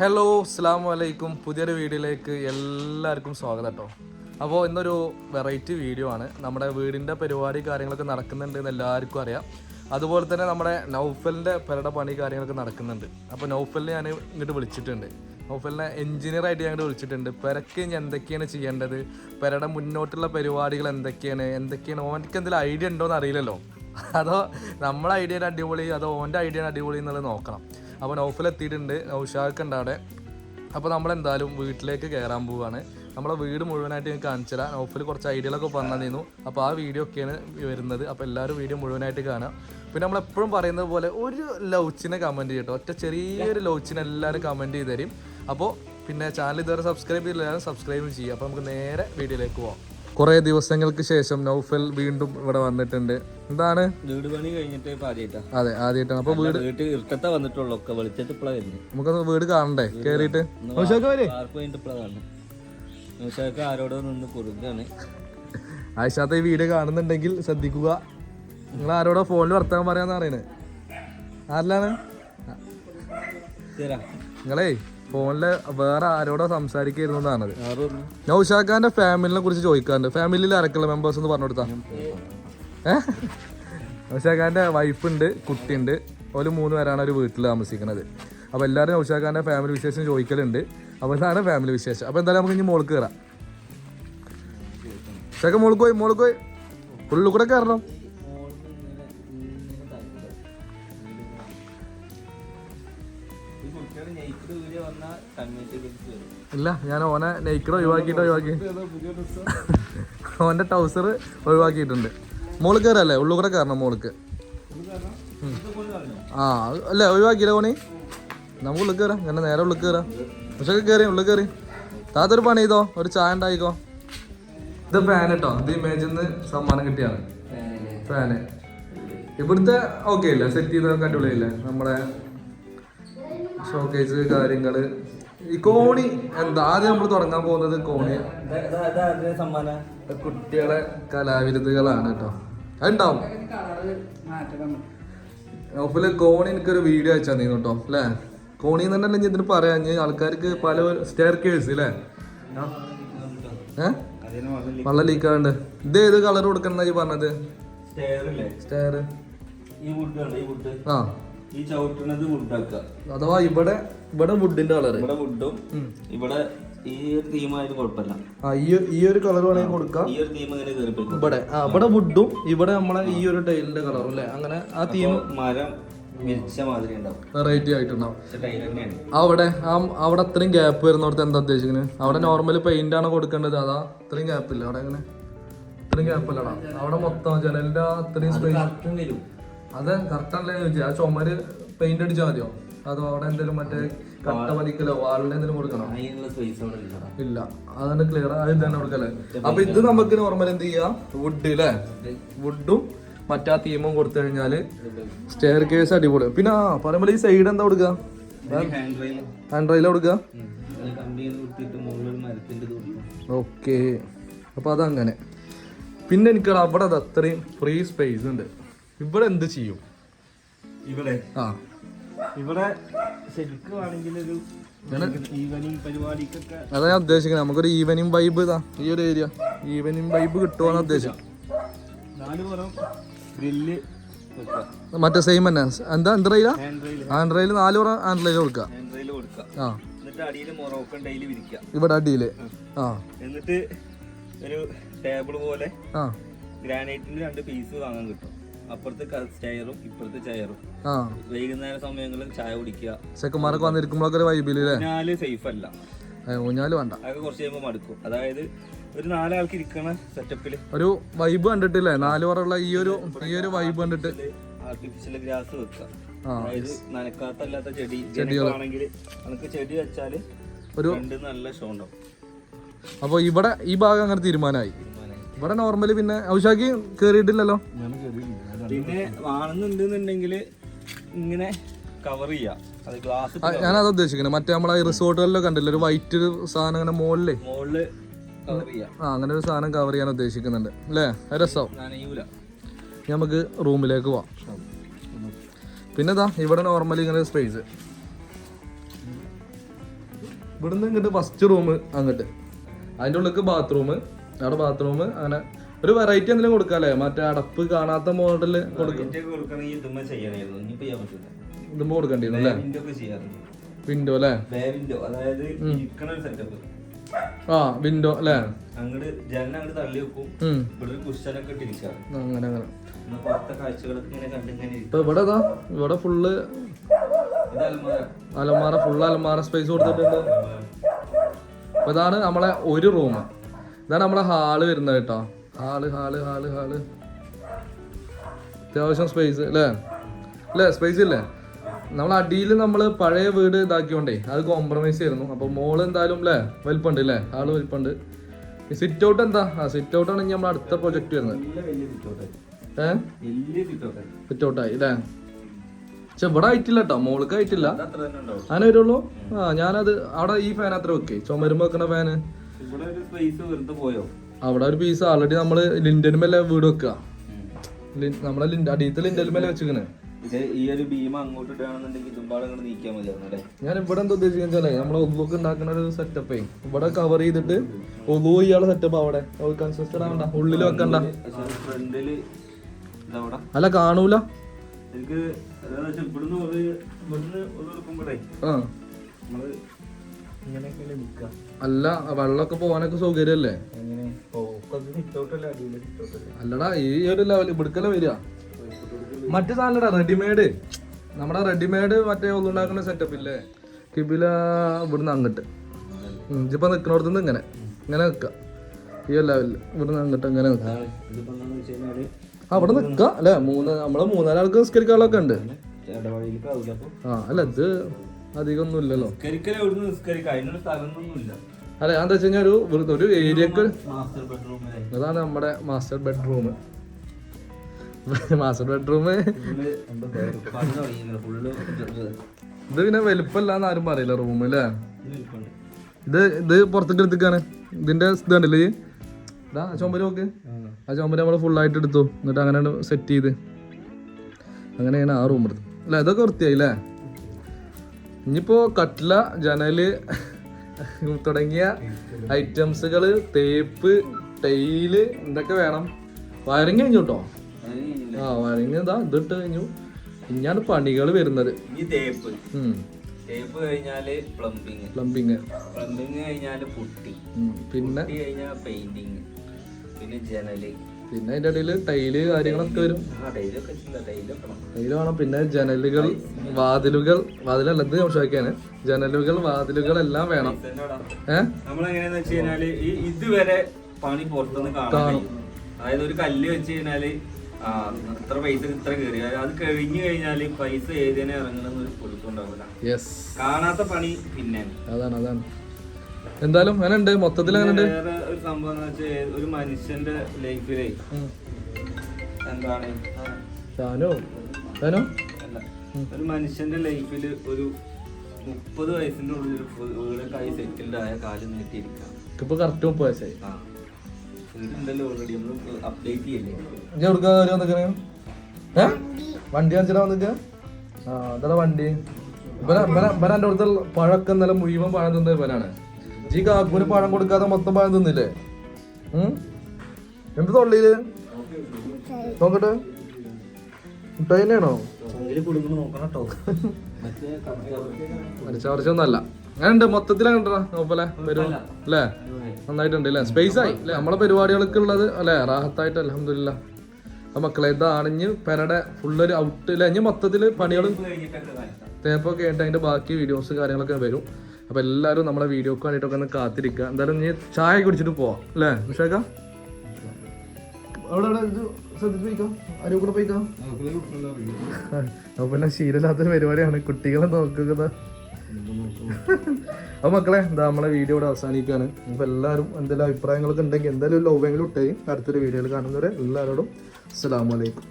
Hello അസ്സാം വലൈക്കും പുതിയൊരു വീഡിയോയിലേക്ക് എല്ലാവർക്കും സ്വാഗതം കേട്ടോ. അപ്പോൾ ഇന്നൊരു വെറൈറ്റി വീഡിയോ ആണ്. നമ്മുടെ വീടിന്റെ പരിപാടി കാര്യങ്ങളൊക്കെ നടക്കുന്നുണ്ട് എന്ന് എല്ലാവർക്കും അറിയാം. അതുപോലെ തന്നെ നമ്മുടെ നൗഫലിന്റെ പെരയുടെ പണി കാര്യങ്ങളൊക്കെ നടക്കുന്നുണ്ട്. അപ്പോൾ നൗഫലിനെ ഞാൻ ഇങ്ങോട്ട് വിളിച്ചിട്ടുണ്ട്. നൗഫലിനെ എഞ്ചിനീയറായിട്ട് ഞാൻ ഇങ്ങോട്ട് വിളിച്ചിട്ടുണ്ട്. പെരക്ക് ഇനി എന്തൊക്കെയാണ് ചെയ്യേണ്ടത്? പെരയുടെ മുന്നോട്ടുള്ള പരിപാടികൾ എന്തൊക്കെയാണ്? എന്തൊക്കെയാണ്? ഓനക്ക് എന്തെങ്കിലും ഐഡിയ ഉണ്ടോ എന്ന് അറിയില്ലല്ലോ. അതോ നമ്മളെ ഐഡിയ അടിപൊളി അതോ ഓന്റെ ഐഡിയ അടിപൊളി എന്നുള്ളത് നോക്കണം. അപ്പോൾ നൗഫലെത്തിയിട്ടുണ്ട്. നൗഷാക്ക് ഉണ്ട് അവിടെ. അപ്പോൾ നമ്മളെന്തായാലും വീട്ടിലേക്ക് കയറാൻ പോവുകയാണ് നമ്മളെ വീട് മുഴുവനായിട്ട് ഞാൻ കാണിച്ചു തരാം കുറച്ച് ഐഡിയകളൊക്കെ പറഞ്ഞിരുന്നു. അപ്പോൾ ആ വീഡിയോ ഒക്കെയാണ് വരുന്നത്. അപ്പോൾ എല്ലാവരും വീഡിയോ മുഴുവനായിട്ട് കാണാം പിന്നെ നമ്മളെപ്പോഴും പറയുന്നത് പോലെ ഒരു ലൗച്ചിനെ കമന്റ് ചെയ്യട്ടോ ഒറ്റ ചെറിയൊരു ലൗച്ചിനെ എല്ലാവരും കമന്റ് ചെയ്ത് തരും. അപ്പോൾ പിന്നെ ചാനൽ ഇതുവരെ സബ്സ്ക്രൈബ് ചെയ്തില്ല സബ്സ്ക്രൈബ് ചെയ്യുക അപ്പോൾ നമുക്ക് നേരെ വീഡിയോയിലേക്ക് പോവാം. കുറേ ദിവസങ്ങൾക്ക് ശേഷം നൗഫൽ വീണ്ടും ഇവിടെ വന്നിട്ടുണ്ട്. എന്താണ്? വീട് പണി കഴിഞ്ഞിട്ട് അതെ ആദ്യമായിട്ടാണ് അപ്പോൾ വീട്ടിൽ ഇരുട്ടത്തെ വന്നിട്ടുള്ളൂ. ഒക്കെ വെളിച്ചത്ത് ഇപ്പഴാ വരുന്നത് വീട് കാണണ്ടേ? കേറിയിട്ട്? നൗഷാക്ക് ആരോടോ നിന്ന് കുറുകാണ്. ആയിഷാത്ത ഈ വീഡിയോ കാണുന്നുണ്ടെങ്കിൽ ശ്രദ്ധിക്കുക. നിങ്ങൾ ആരോടോ ഫോണിൽ വർത്തമാനം പറയാന്ന് പറയണേ. ആരിലാണ്? നിങ്ങളേ ഫോണിൽ വേറെ ആരോടോ സംസാരിക്കായിരുന്നു എന്നാണത് നൗഷാഖാന്റെ ഫാമിലിനെ കുറിച്ച് ചോദിക്കാറുണ്ട് ഫാമിലിയിൽ ആരൊക്കെയുള്ള മെമ്പേഴ്സ് എന്ന് പറഞ്ഞു കൊടുത്താ ഏഹ് നൗഷാഖാന്റെ വൈഫ് ഉണ്ട് കുട്ടിയുണ്ട്. ഒരു മൂന്ന് പേരാണ് ഒരു വീട്ടിൽ താമസിക്കുന്നത് അപ്പോൾ എല്ലാവരും നൗഷാഖാന്റെ ഫാമിലി വിശേഷം ചോദിക്കലുണ്ട്. അപ്പോൾ ഇതാണ് ഫാമിലി വിശേഷം. അപ്പോൾ എന്തായാലും നമുക്ക് ഇനി മോൾക്ക് കയറാം ഷാക്ക മോൾക്ക് പോയി മോൾക്ക് പോയി. ഉള്ളിൽ കൂടെ കയറണം ഇല്ല ഞാൻ ഓനെ നെയ്ക്കഡ് ഒഴിവാക്കിയിട്ട് ഒഴിവാക്കി. ഓന്റെ ടൗസർ ഒഴിവാക്കിയിട്ടുണ്ട്. മോൾ കയറല്ലേ ഉള്ളു കൂടെ കയറണം മോൾക്ക്. ആ അല്ല ഒഴിവാക്കിയില്ല ഓണി നമുക്ക് ഉള്ളിൽ കയറാം എന്നെ നേരെ ഉള്ളിൽ കയറാം പക്ഷേ കയറി ഉള്ളിൽ കയറി താത്തൊരു പണി ചെയ്തോ? ഒരു ചായ ഉണ്ടായിക്കോ ഇത് ഫാൻ കേട്ടോ ഇത് ഇമേജിൽ നിന്ന് സമ്മാനം കിട്ടിയാണ് ഫാന് ഇവിടുത്തെ ഓക്കെ ഇല്ല? സെറ്റ് ചെയ്തൊക്കെ അടിപൊളിയില്ലേ? നമ്മുടെ ഷോക്കേസ് കാര്യങ്ങൾ ഈ കോണി എന്താ? ആദ്യം നമ്മൾ തുടങ്ങാൻ പോകുന്നത് കോണി സമ്മാനം. കുട്ടികളെ കലാവിരുദ്ധകളാണ് കേട്ടോ. അതുണ്ടാവും. നൗഫൽ കോണി എനിക്കൊരു വീഡിയോ അയച്ചു നീ കേട്ടോ അല്ലേ? കോണി എന്ന് തന്നെ ഇതിന് പറയാ? ആൾക്കാർക്ക് പല സ്റ്റെയർ കേഴ്സ് അല്ലേ വെള്ളം ലീക്കാണ്ട് ഇത് ഏത് കളർ കൊടുക്കണം ഈ പറഞ്ഞത് സ്റ്റെയർ ആ. ഈ ചവിട്ടുന്നത് വുഡാക്കുക അഥവാ ഇവിടെ ഇവിടെ വുഡിന്റെ കളർ ഇവിടെ വുഡും ഇവിടെ ഈ ഒരു കുഴപ്പമില്ല. ആ ഈ ഈ ഒരു കളർ വേണമെങ്കിൽ കൊടുക്കാം. ഈ ഒരു തീം ഇങ്ങനെ ഇവിടെ ആ ഇവിടെ വുഡും ഇവിടെ നമ്മളെ ഈ ഒരു ടൈലിന്റെ കളറും അല്ലേ? അങ്ങനെ ആ തീം മരം വെറൈറ്റി ആയിട്ടുണ്ടാവും. അവിടെ ആ അവിടെ അത്രയും ഗ്യാപ്പ് വരുന്നിടത്ത് എന്താ ഉദ്ദേശിക്കുന്നത് അവിടെ നോർമൽ പെയിന്റ് ആണ് കൊടുക്കേണ്ടത്? അതാ അത്രയും ഗ്യാപ്പ് ഇല്ല. അവിടെ അങ്ങനെ അത്രയും ഗ്യാപ്പ് ഇല്ലടാ അവിടെ മൊത്തം ജനലിന്റെ അത്രയും സ്പേസ് വരും. അത് കറക്റ്റ് അല്ലേ ചോദിച്ചാൽ ആ ചുമര് പെയിന്റ് അടിച്ചാൽ മതിയോ? അതോ അവിടെ എന്തെങ്കിലും മറ്റേ കട്ട വലിക്കലോ വാളിന്റെ എന്തെങ്കിലും കൊടുക്കണോ? അതിനുള്ള സ്പേസ് അവിടെ ഇല്ല. അതാണ് ക്ലിയർ അത് തന്നെ കൊടുക്കല്ലേ? അപ്പൊ ഇത് നമുക്ക് നോർമൽ എന്ത് ചെയ്യാം? വുഡ് അല്ലേ വുഡും മറ്റാ തീമും കൊടുത്തു കഴിഞ്ഞാൽ സ്റ്റെയർ കേസ് അടിപൊളി. പിന്നെ ആ പറയുമ്പോൾ ഈ സൈഡ് എന്താ കൊടുക്കുക ഹാൻഡ് റൈല കൊടുക്കുക ഓക്കെ അപ്പൊ അതങ്ങനെ. പിന്നെ എനിക്ക് അവിടെ അത് അത്രയും ഫ്രീ സ്പേസ് ഉണ്ട്. ഇവിടെ എന്ത് ചെയ്യും? ഇവിടെ ആ. ഇവിടെ ശരിക്കും ആണെങ്കിൽ ഒരു അതാ ഞാൻ ഉദ്ദേശിക്കുന്നത്. നമുക്കൊരു ഈവനിങ് വൈബ് ഇതാ ഈ ഒരു ഏരിയ ഈവനിങ് വൈബ് കിട്ടുവാണ് ഉദ്ദേശം. മറ്റേ സെയിം തന്നെ. എന്താ ഹാൻഡ് റൈൽ? നാല് പറ ആൻഡ്രയിൽ കൊടുക്ക. കൊടുക്കുക ആ. ഇവിടെ അടിയിൽ. ആ. എന്നിട്ട് ഒരു ടേബിൾ പോലെ ആ. ഗ്രാനൈറ്റിന്റെ രണ്ട് പീസ് വാങ്ങാൻ കിട്ടും. അപ്പുറത്ത് ചെയറും ഇപ്പുറത്തെ ചെയറും. ആ. വൈകുന്നേര സമയങ്ങളിൽ ചായ കുടിക്കുക. ചെക്കന്മാരൊക്കെ വന്നിരിക്കുമ്പോഴൊക്കെ ഒരു വൈബിൽ ഊഞ്ഞാൽ സേഫ് അല്ല. ഊഞ്ഞാൽ വേണ്ട. അതൊക്കെ കുറച്ച് കഴിയുമ്പോൾ മടുക്കും. അതായത് ഒരു നാലാൾക്ക് ഇരിക്കണ സെറ്റപ്പിൽ ഒരു വൈബ് കണ്ടിട്ടില്ലേ? നാല് പറയുള്ള ഈ ഒരു ഈ ഒരു വൈബ് കണ്ടിട്ട്. ആർട്ടിഫിഷ്യൽ ഗ്രാസ് വെക്കുക. അതായത് നനക്കാത്തല്ലാത്ത ചെടി. ആണെങ്കിൽ നമുക്ക് ചെടി വെച്ചാൽ ഒരു നല്ല ഷോ ഉണ്ടാവും. അപ്പോൾ ഇവിടെ ഈ ഭാഗം അങ്ങനെ തീരുമാനമായി. ഇവിടെ നോർമലി പിന്നെ ഔഷാക്കി കേറിയിട്ടില്ലല്ലോ? പിന്നെ വാങ്ങുന്നുണ്ടെന്നുണ്ടെങ്കിൽ ഇങ്ങനെ കവർ ചെയ്യാം. അത് ഗ്ലാസ് ഞാനത് ഉദ്ദേശിക്കുന്നത് മറ്റേ നമ്മളെ റിസോർട്ടുകളിലൊക്കെ കണ്ടില്ല? ഒരു വൈറ്റ് സാധനം അങ്ങനെ മുകളിലേ മുകളിൽ കവർ ചെയ്യാം. ആ അങ്ങനെ ഒരു സാധനം കവർ ചെയ്യാൻ ഉദ്ദേശിക്കുന്നുണ്ട്. അല്ലേ? രസം. നനയൂല. നമുക്ക് റൂമിലേക്ക് പോവാം. പിന്നെ ഇതാ ഇവിടെ നോർമലി ഇങ്ങനെ സ്പേസ് ഇവിടുന്ന് ഇങ്ങോട്ട് ഫസ്റ്റ് റൂം അങ്ങോട്ട്. അതിന്റെ ഉള്ളിലേക്ക് ബാത്റൂം അവിടെ ബാത്റൂം അങ്ങനെ ഒരു വെറൈറ്റി എന്തെങ്കിലും കൊടുക്കാല്ലേ? മറ്റേ അടപ്പ് കാണാത്ത മോഡൽ കൊടുക്കും ഇതുമ്പോ കൊടുക്കേണ്ടി അല്ലേ? വിൻഡോ അല്ലേ ആ വിൻഡോ അല്ലേ? അങ്ങോട്ട് ജനൽ അങ്ങോട്ട് തള്ളി വെക്കും. ഇവിടെ ഒരു കുഷനൊക്കെ ഇട്ടിരിക്കാറ് അങ്ങനെ അങ്ങനെ. എന്നാ പുറത്തെ കാഴ്ചകളൊക്കെ ഇങ്ങനെ കണ്ടിങ്ങനെ ഇരിക്കും. ഇപ്പൊ ഇവിടെ ഇതാ ഇവിടെ ഫുള്ള് അലമാര. ഫുള്ള് അലമാര സ്പേസ് കൊടുത്തിട്ടുണ്ട്. അപ്പൊ ഇതാണ് നമ്മളെ ഒരു റൂം ഇതാണ് നമ്മളെ ഹാൾ വരുന്നത് കേട്ടോ. ഹാൾ ഹാൾ ഹാൾ ഹാൾ അത്യാവശ്യം സ്പേസ് അല്ലേ അല്ലേ സ്പേസ് ഇല്ലേ? നമ്മൾ അടിയിൽ നമ്മൾ പഴയ വീട് ഇതാക്കിയോണ്ടേ അത് കോംപ്രമൈസ് ആയിരുന്നു. അപ്പോൾ മോൾ എന്തായാലും അല്ലേ വലിപ്പുണ്ട് അല്ലേ ആൾ വലിപ്പുണ്ട്. സിറ്റ് ഔട്ട് എന്താ? ആ സിറ്റ് ഔട്ട് ആണെങ്കിൽ നമ്മൾ അടുത്ത പ്രൊജക്ട് വരുന്നത്. ഏഹ് സിറ്റ് ഔട്ടായി അല്ലേ പക്ഷെ ഇവിടെ ആയിട്ടില്ല കേട്ടോ മോൾക്ക് ആയിട്ടില്ല. അങ്ങനെ വരുള്ളൂ? ആ ഞാനത് അവിടെ ഈ ഫാൻ അത്ര വെക്കേ. ചുമരുമ്പോ വെക്കണ ഫാന് പോയോ? അവിടെ ഒരു പീസ് ആൾറെഡി നമ്മൾ ലിൻഡനുമല്ലേ വീട് വെക്കുക നമ്മളെ അടിയത്തെ ലിൻഡന് മേലെ ഇത് ഈ ഒരു ഭീമ അങ്ങോട്ട് ഇടുകയാണെന്നുണ്ടെങ്കിൽ മതിയായിരുന്നു ഞാൻ ഇവിടെ എന്താ ഉദ്ദേശിക്കുന്നത് നമ്മളെ ഒതുവൊക്കെ ഉണ്ടാക്കുന്ന ഒരു സെറ്റപ്പ് ഇവിടെ കവർ ചെയ്തിട്ട് ഒതു ഇയാളെ സെറ്റപ്പ് അവിടെ. കൺസിസ്റ്റഡ് ആവണ്ട. ഉള്ളിൽ വെക്കണ്ട. ഫ്രണ്ടിൽ അല്ല കാണൂല. എനിക്ക് ഇവിടുന്ന് ഇവിടുന്ന് നമ്മൾ അല്ല വെള്ളമൊക്കെ പോകാനൊക്കെ സൗകര്യല്ലേ അല്ലടാ ഈ ഒരു ലെവൽ ഇവിടുക്കല്ലേ വരിക? മറ്റു സാധനടാ റെഡിമെയ്ഡ് നമ്മുടെ റെഡിമെയ്ഡ് മറ്റേ ഒന്നുണ്ടാക്കുന്ന സെറ്റപ്പ് ഇല്ലേ? കിബില ഇവിടുന്ന് അങ്ങട്ട്. ഇപ്പൊ ഇതിപ്പോ നിക്കണോടത്ത് നിന്ന് ഇങ്ങനെ. ഇങ്ങനെ നിക്ക ഈ ലെവലിൽ ഇവിടുന്ന് അങ്ങട്ട് ഇങ്ങനെ കഴിഞ്ഞാൽ ആ അവിടെ നിക്ക അല്ലെ? മൂന്ന് നമ്മൾ മൂന്നാലാൾക്ക് നിസ്കരിക്കാളൊക്കെ ഉണ്ട്. ആ അല്ല ഇത് അധികം ഒന്നും ഇല്ലല്ലോ നിസ്കരിക്കൽ എവിടുന്ന് നിസ്കരിക്കാം? അതിനൊരു സ്ഥലമൊന്നും ഇല്ല എന്താ വെച്ച് കഴിഞ്ഞാൽ ഒരു ഒരു ഏരിയക്ക് മാസ്റ്റർ ബെഡ്റൂമിലെ അതാണ് നമ്മുടെ മാസ്റ്റർ ബെഡ്റൂം മാസ്റ്റർ ബെഡ്റൂം ഇത് പിന്നെ വലുപ്പല്ലാന്ന് ആരും പറയില്ല റൂം അല്ലേ ഇത് ഇത് പുറത്തേക്ക് എടുത്തേക്കാണ്. ഇതിന്റെ ഇത് കണ്ടില്ലേ? ഇതാ ചുമര് നോക്ക്. ആ. ചുമര് നമ്മൾ ആയിട്ട് എടുത്തു. എന്നിട്ട് അങ്ങനെയാണ് സെറ്റ് ചെയ്ത്. അങ്ങനെയാണ് ആ റൂം എടുത്തത്. അല്ല ഇതൊക്കെ വൃത്തിയായി അല്ലേ ഇനിയിപ്പോ കട്ട്ല ജനൽ തുടങ്ങിയ ഐറ്റംസുകൾ തേപ്പ് ടൈൽ എന്തൊക്കെ വേണം? വയറിങ് കഴിഞ്ഞു കേട്ടോ ആ വയറിങ് ഇതാ ഇതിട്ട് കഴിഞ്ഞു. ഇനിയാണ് പണികൾ വരുന്നത്. തേപ്പ്. കഴിഞ്ഞാൽ പ്ലംബിങ്. പ്ലംബിങ്. പ്ലംബിങ് കഴിഞ്ഞാൽ പുട്ടി. പിന്നെ? കഴിഞ്ഞാൽ പെയിന്റിങ്. പിന്നെ ജനൽ. പിന്നെ അതിന്റെ ഇടയിൽ ടൈൽ കാര്യങ്ങളൊക്കെ വരും. ടൈൽ വേണം. പിന്നെ ജനലുകൾ വാതിലുകൾ വാതിലല്ല ഇത് ചോദിക്കാന് ജനലുകൾ വാതിലുകൾ എല്ലാം വേണം ഏഹ് നമ്മളെങ്ങനെയാന്ന് വെച്ച് കഴിഞ്ഞാൽ ഈ ഇതുവരെ പണി പുറത്തുനിന്ന് അതായത് ഒരു കല്ല് വെച്ച് കഴിഞ്ഞാൽ ഇത്ര പൈസ ഇത്ര കയറി അത് കഴിഞ്ഞു കഴിഞ്ഞാൽ പൈസ ഏതിനെ ഇറങ്ങണമെന്ന് ഒരു പൊരുത്തുണ്ടാവില്ല കാണാത്ത പണി പിന്നെ അതാണ് അതാണ്. എന്തായാലും അങ്ങനെ ഉണ്ട് മൊത്തത്തിൽ അങ്ങനെ ഉണ്ട് വേറെ ഒരു സംഭവം എന്ന് വെച്ചാൽ ഒരു മനുഷ്യന്റെ ലൈഫിലേ എന്താണ്? ഷാനോ? ഷാനോ? അല്ല. ഒരു മനുഷ്യന്റെ ലൈഫിൽ ഒരു മുപ്പത് വയസ്സിന്റെ ഉള്ളിൽ വീടൊക്കെ ആയി സെറ്റിൽഡ് ആയ കാലം നീട്ടിയിരിക്കാം. ഇപ്പൊ കറക്റ്റ് മുപ്പത് വയസ്സായി. ആ. വീടുണ്ടല്ലോ ഓൾറെഡി നമ്മൾ അപ്ഡേറ്റ് ചെയ്യല്ലേ? ഇജ്ജ് എവിടുക്കാ കയറി വന്നിക്കണേ ഏ? വണ്ടി കാണിച്ചിട്ടാ വന്നിക്ക ആ അതാ വണ്ടി? ഇവന ഇവന ഇവന എന്റെ അടുത്ത് പഴക്കം നല്ല മുഴുവൻ പഴം തിന്നത് ഇവനാണ്. ജി കാക്കൂന് പഴം കൊടുക്കാതെ മൊത്തം പഴം തിന്നില്ലേ? ഉം? എന്ത് തൊള്ളിയിൽ? നോക്കട്ടെ. മുട്ടായി തന്നെയാണോ? കൊടുക്കണം നോക്കണം കേട്ടോ. മറ്റേ മരിച്ച വർഷമൊന്നല്ല അങ്ങനെ മൊത്തത്തിൽ അങ്ങനെ നോപ്പല്ലേ വരും. അല്ലേ? നന്നായിട്ടുണ്ട് അല്ലേ? സ്പേസ് ആയി. അല്ലേ? നമ്മളെ പരിപാടികൾക്ക് ഉള്ളത് അല്ലേ? റാഹത്തായിട്ട് അലഹമില്ല ആ മക്കളെ ഇത് ഇനി പെരടെ ഫുള്ളൊരു ഔട്ട് അല്ലേ ഇനി മൊത്തത്തിൽ പണികളും തേപ്പൊക്കെ ആയിട്ട് അതിന്റെ ബാക്കി വീഡിയോസ് കാര്യങ്ങളൊക്കെ വരും. അപ്പൊ എല്ലാരും നമ്മളെ വീഡിയോക്ക് വേണ്ടിയിട്ടൊക്കെ ഒന്ന് കാത്തിരിക്കുക എന്തായാലും നീ ചായ കുടിച്ചിട്ട് പോവാം അല്ലേ? നിഷേക്ക അവിടെ അവിടെ ഇത് ശ്രദ്ധിച്ച് പോയിക്കോ. ആരും കൂടെ പോയിക്കോ. അപ്പൊ പിന്നെ ശീലമില്ലാത്ത പരിപാടിയാണ് കുട്ടികളെ നോക്കുന്നത് അപ്പൊ മക്കളെ എന്താ നമ്മളെ വീഡിയോ ഇവിടെ അവസാനിക്കുകയാണ് അപ്പൊ എല്ലാവരും എന്തെങ്കിലും അഭിപ്രായങ്ങളൊക്കെ ഉണ്ടെങ്കിൽ എന്തായാലും ലവ് എങ്കിലും ഇട്ടേ. അടുത്തൊരു വീഡിയോയിൽ കാണുന്നവരെ എല്ലാവരോടും അസ്സലാമലൈക്കും